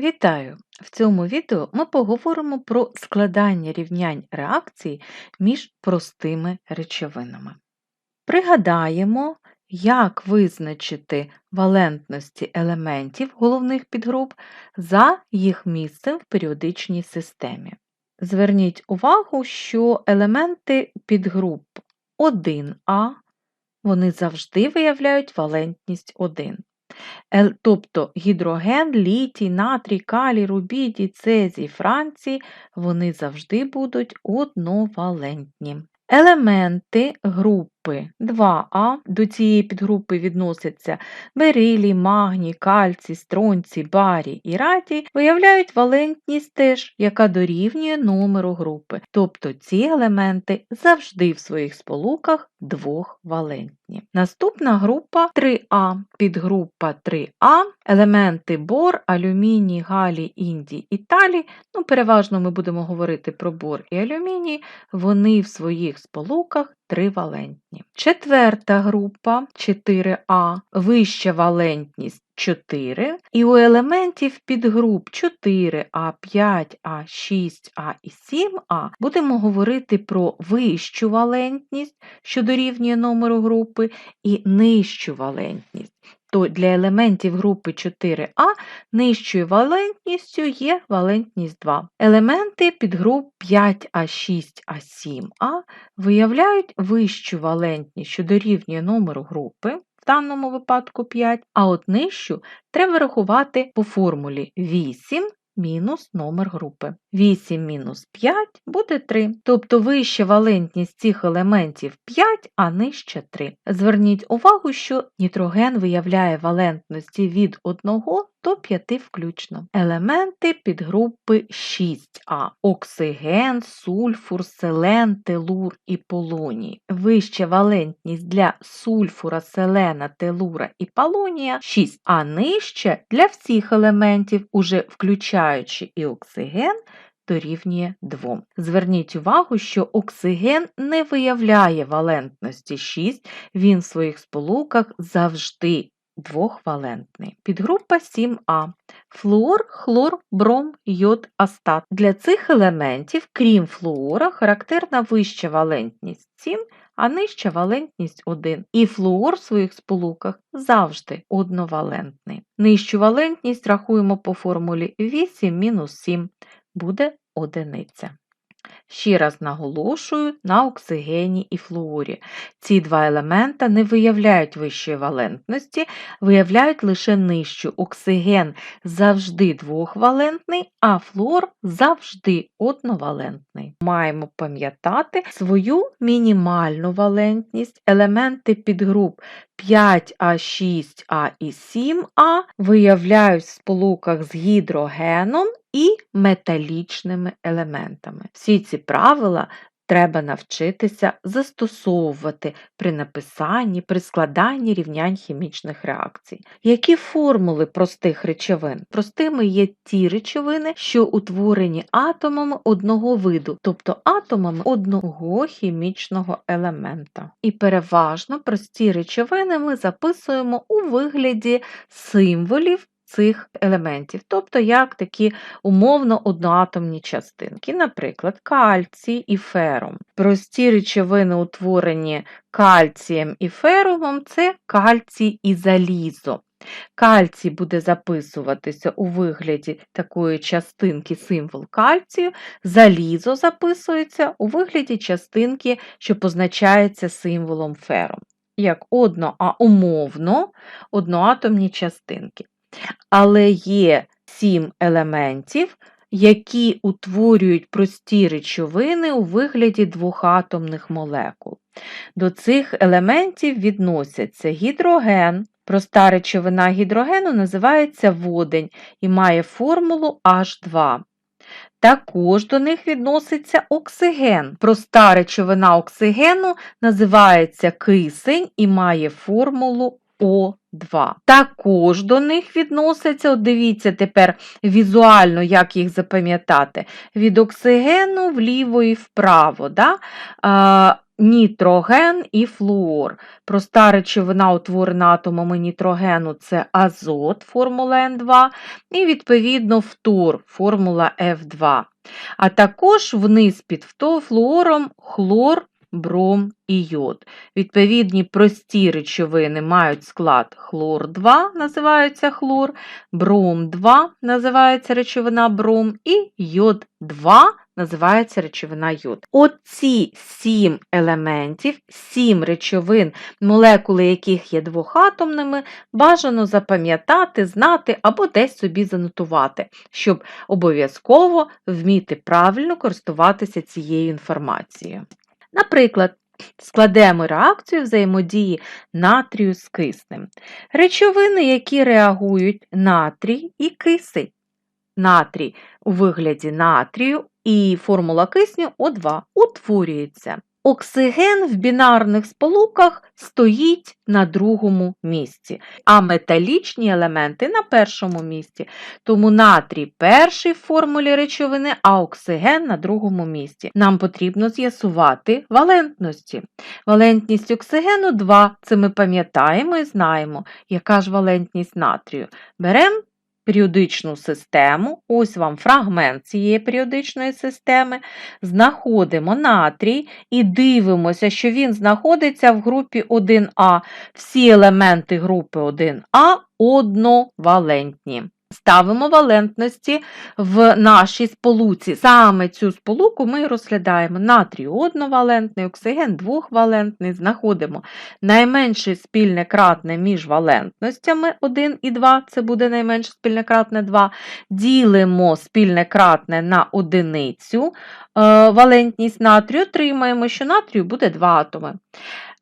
Вітаю! В цьому відео ми поговоримо про складання рівнянь реакцій між простими речовинами. Пригадаємо, як визначити валентності елементів головних підгруп за їх місцем в періодичній системі. Зверніть увагу, що елементи підгруп 1А вони завжди виявляють валентність 1. Ел- Тобто гідроген, літій, натрій, калій, рубідій, цезій, францій, вони завжди будуть одновалентні. Елементи групи 2А до цієї підгрупи відносяться берилій, магній, кальцій, стронцій, барій і радій, виявляють валентність теж, яка дорівнює номеру групи. Тобто ці елементи завжди в своїх сполуках двохвалентні. Наступна група 3А. Підгрупа 3А, елементи бор, алюміній, галій, індій і талій. Ну, переважно ми будемо говорити про бор і алюміній, вони в своїх сполуках тривалентні. Четверта група 4А, вища валентність 4, і у елементів підгруп 4А, 5А, 6А і 7А будемо говорити про вищу валентність, що дорівнює номеру групи, і нижчу валентність. То для елементів групи 4А нижчою валентністю є валентність 2. Елементи підгруп 5А, 6А, 7А виявляють вищу валентність, що дорівнює номеру групи, в даному випадку 5, а от нижчу треба рахувати по формулі 8 мінус номер групи. 8 мінус 5 буде 3. Тобто вища валентність цих елементів 5, а нижче 3. Зверніть увагу, що нітроген виявляє валентності від 1 до 5 включно. Елементи підгрупи 6А. Оксиген, сульфур, селен, телур і полоній. Вища валентність для сульфура, селена, телура і полонія 6, а нижче для всіх елементів, уже включаючи і оксиген, дорівнює 2. Зверніть увагу, що оксиген не виявляє валентності 6, він в своїх сполуках завжди двохвалентний. Підгрупа 7А. Флуор, хлор, бром, йод, астат. Для цих елементів, крім флуора, характерна вища валентність 7, а нижча валентність 1. І флуор в своїх сполуках завжди одновалентний. Нижчу валентність рахуємо по формулі 8 мінус 7 буде одиниця. Ще раз наголошую на оксигені і флуорі. Ці два елемента не виявляють вищої валентності, виявляють лише нижчу. Оксиген завжди двохвалентний, а флуор завжди одновалентний. Маємо пам'ятати свою мінімальну валентність. Елементи підгруп 5А, 6А і 7А виявляють в сполуках з гідрогеном і металічними елементами. Всі ці правила треба навчитися застосовувати при написанні, при складанні рівнянь хімічних реакцій. Які формули простих речовин? Простими є ті речовини, що утворені атомами одного виду, тобто атомами одного хімічного елемента. І переважно прості речовини ми записуємо у вигляді символів цих елементів, тобто як такі умовно одноатомні частинки, наприклад, кальцій і ферум. Прості речовини, утворені кальцієм і ферумом, це кальцій і залізо. Кальцій буде записуватися у вигляді такої частинки символ кальцію, залізо записується у вигляді частинки, що позначається символом ферум. Як одно, а умовно одноатомні частинки. Але є сім елементів, які утворюють прості речовини у вигляді двохатомних молекул. До цих елементів відносяться гідроген. Проста речовина гідрогену називається водень і має формулу H2. Також до них відноситься оксиген. Проста речовина оксигену називається кисень і має формулу О2. 2. Також до них відноситься, от дивіться тепер візуально, як їх запам'ятати, від оксигену вліво і вправо. Да? А, нітроген і флуор. Проста речовина, утворена атомами нітрогену, це азот, формула N2, і, відповідно, фтор, формула F2. А також вниз під флуором хлор, бром і йод. Відповідні прості речовини мають склад хлор-2, називаються хлор, бром-2 називається речовина бром, і йод-2 називається речовина йод. Оці сім елементів, сім речовин, молекули яких є двохатомними, бажано запам'ятати, знати або десь собі занотувати, щоб обов'язково вміти правильно користуватися цією інформацією. Наприклад, складемо реакцію взаємодії натрію з киснем. Речовини, які реагують натрій і кисень. Натрій у вигляді натрію і формула кисню О2 утворюється. Оксиген в бінарних сполуках стоїть на другому місці, а металічні елементи на першому місці. Тому натрій перший в формулі речовини, а оксиген на другому місці. Нам потрібно з'ясувати валентності. Валентність оксигену 2, це ми пам'ятаємо і знаємо, яка ж валентність натрію. Беремо періодичну систему, ось вам фрагмент цієї періодичної системи, знаходимо натрій і дивимося, що він знаходиться в групі 1А. Всі елементи групи 1А одновалентні. Ставимо валентності в нашій сполуці. Саме цю сполуку ми розглядаємо натрій одновалентний, оксиген двохвалентний, знаходимо найменше спільне кратне між валентностями 1 і 2, це буде найменше спільне кратне 2. Ділимо спільне кратне на одиницю е, валентність натрію, отримаємо, що натрію буде 2 атоми.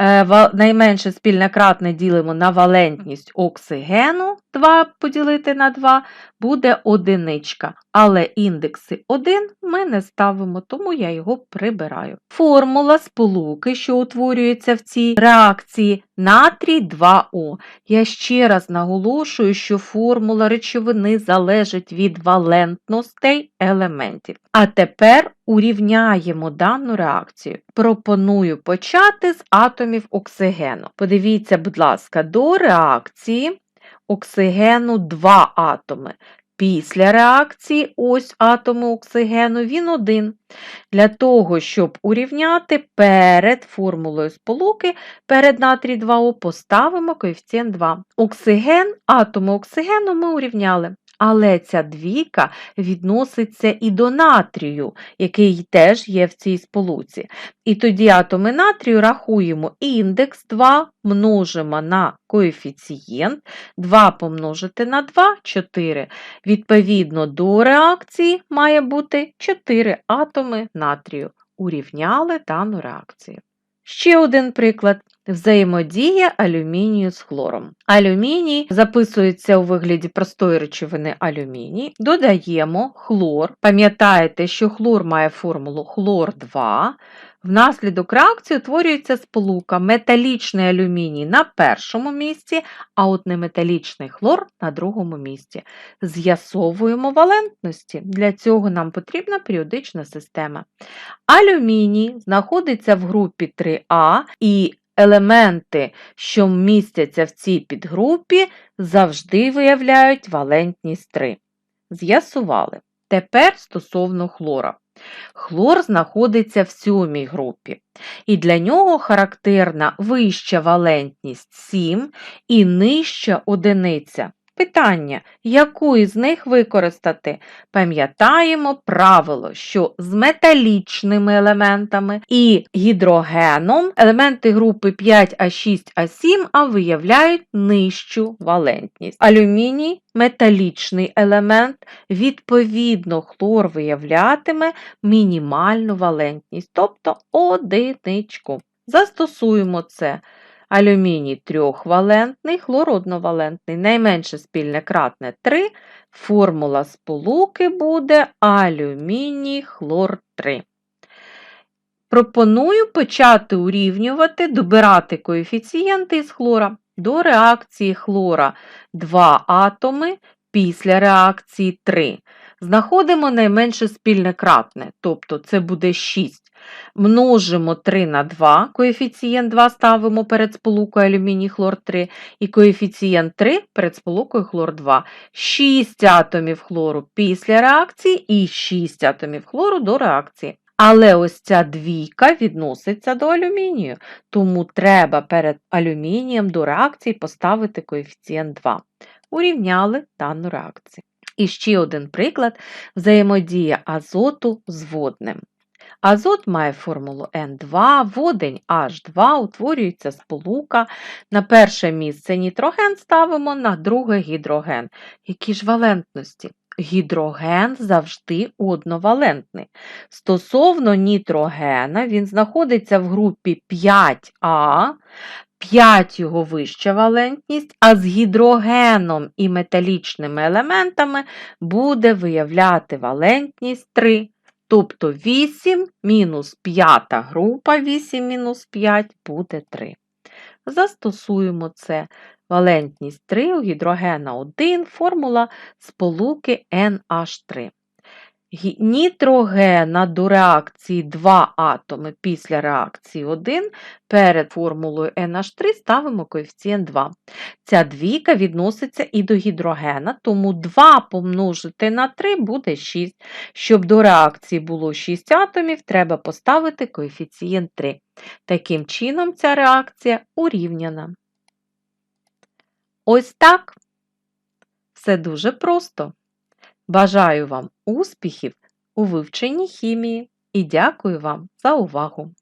Е, найменше спільне кратне ділимо на валентність оксигену, 2 поділити на 2, буде одиничка. Але індекси 1 ми не ставимо, тому я його прибираю. Формула сполуки, що утворюється в цій реакції, натрій 2О. Я ще раз наголошую, що формула речовини залежить від валентностей елементів. А тепер урівняємо дану реакцію. Пропоную почати з атомів оксигену. Подивіться, будь ласка, до реакції оксигену два атоми. Після реакції ось атому оксигену він один. Для того, щоб урівняти перед формулою сполуки, перед натрій 2О поставимо коефіцієнт 2. Оксиген, атому оксигену ми урівняли. Але ця двійка відноситься і до натрію, який теж є в цій сполуці. І тоді атоми натрію рахуємо індекс 2 множимо на коефіцієнт, 2 помножити на 2 4. Відповідно до реакції має бути 4 атоми натрію. Урівняли дану реакцію. Ще один приклад. Взаємодія алюмінію з хлором. Алюміній записується у вигляді простої речовини алюміній. Додаємо хлор. Пам'ятаєте, що хлор має формулу хлор 2. Внаслідок реакції утворюється сполука металічний алюміній на першому місці, а от неметалічний хлор на другому місці. З'ясовуємо валентності. Для цього нам потрібна періодична система. Алюміній знаходиться в групі 3А і елементи, що містяться в цій підгрупі, завжди виявляють валентність 3. З'ясували. Тепер стосовно хлора. Хлор знаходиться в сьомій групі, і для нього характерна вища валентність 7 і нижча одиниця. Питання, яку із них використати? Пам'ятаємо правило, що з металічними елементами і гідрогеном елементи групи 5А6, А7 а виявляють нижчу валентність. Алюміній металічний елемент, відповідно, хлор виявлятиме мінімальну валентність, тобто одиничку. Застосуємо це. Алюміній трьохвалентний, хлор одновалентний, найменше спільне кратне 3. Формула сполуки буде алюміній хлор 3. Пропоную почати урівнювати, добирати коефіцієнти із хлора. до реакції хлора 2 атоми, після реакції 3. Знаходимо найменше спільне кратне, тобто це буде 6. Множимо 3 на 2, коефіцієнт 2 ставимо перед сполукою алюміній хлор 3, і коефіцієнт 3 перед сполукою хлор 2. 6 атомів хлору після реакції і 6 атомів хлору до реакції. Але ось ця двійка відноситься до алюмінію, тому треба перед алюмінієм до реакції поставити коефіцієнт 2. Урівняли дану реакцію. І ще один приклад взаємодія азоту з водним. Азот має формулу N2, водень H2, утворюється сполука. На перше місце нітроген ставимо, на друге гідроген. Які ж валентності? Гідроген завжди одновалентний. Стосовно нітрогена, він знаходиться в групі 5А, 5 його вища валентність, а з гідрогеном і металічними елементами буде виявляти валентність 3. Тобто 8 мінус 5 група 8 мінус 5 буде 3. Застосуємо це. Валентність 3 у гідрогена 1, формула сполуки NH3. Нітрогена до реакції 2 атоми після реакції 1 перед формулою NH3 ставимо коефіцієнт 2. Ця двійка відноситься і до гідрогена, тому 2 помножити на 3 буде 6. Щоб до реакції було 6 атомів, треба поставити коефіцієнт 3. Таким чином, ця реакція урівняна. Ось так. Все дуже просто. Бажаю вам успіхів у вивченні хімії і дякую вам за увагу!